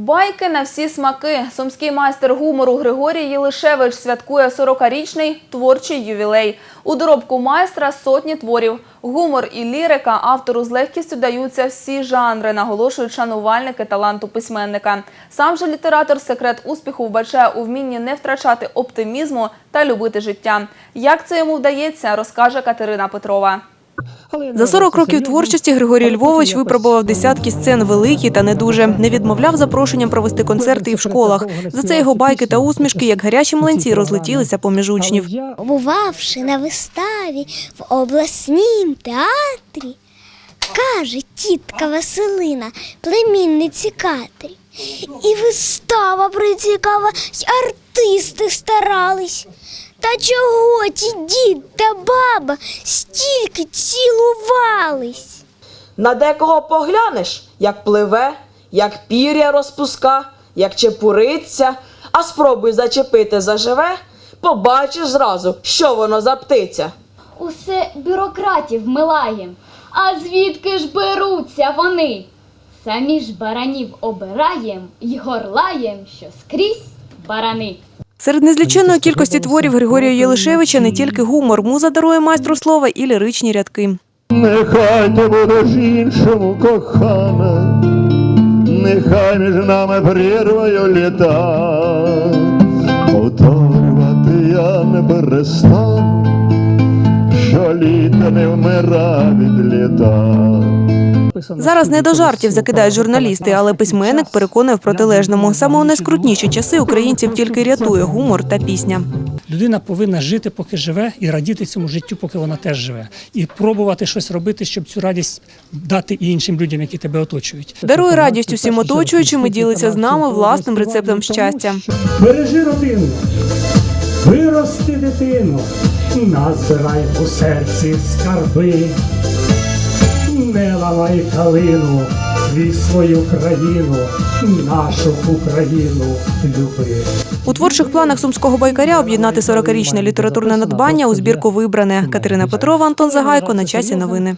Байки на всі смаки. Сумський майстер гумору Григорій Єлишевич святкує 40-річний творчий ювілей. У доробку майстра сотні творів. Гумор і лірика автору з легкістю даються всі жанри, наголошують шанувальники таланту письменника. Сам же літератор секрет успіху вбачає у вмінні не втрачати оптимізму та любити життя. Як це йому вдається, розкаже Катерина Петрова. За 40 років творчості Григорій Львович випробував десятки сцен великі та не дуже. Не відмовляв запрошенням провести концерти і в школах. За це його байки та усмішки, як гарячі млинці, розлетілися поміж учнів. Побувавши на виставі в обласнім театрі, каже тітка Василина, племінниці Катрі. І вистава прицікава, й артисти старались. Та чого ті дід та баба стільки цілувались? На декого поглянеш, як пливе, як пір'я розпуска, як чепуриться, а спробуй зачепити заживе, побачиш зразу, що воно за птиця. Усе бюрократів милаєм. А звідки ж беруться вони? Самі ж баранів обираєм й горлаєм, що скрізь барани. Серед незліченної кількості творів Григорія Єлишевича не тільки гумор, муза дарує майстру слова і ліричні рядки. Нехай ти будеш іншому кохана, нехай між нами прірвою літа, повторювати я не перестану, що літо не вмира від літа. Зараз не до жартів закидають журналісти, але письменник переконує в протилежному. Саме у найскрутніші часи українців тільки рятує гумор та пісня. Людина повинна жити, поки живе, і радіти цьому життю, поки вона теж живе, і пробувати щось робити, щоб цю радість дати і іншим людям, які тебе оточують. Дарує радість усім оточуючим і ділиться з нами власним рецептом щастя. Бережи родину, вирости дитину, назбирай у серці скарби, не ламай калину, твій свою країну, нашу Україну люби. У творчих планах сумського байкаря об'єднати 40-річне літературне надбання у збірку вибране. Катерина Петрова, Антон Загайко. На часі новини.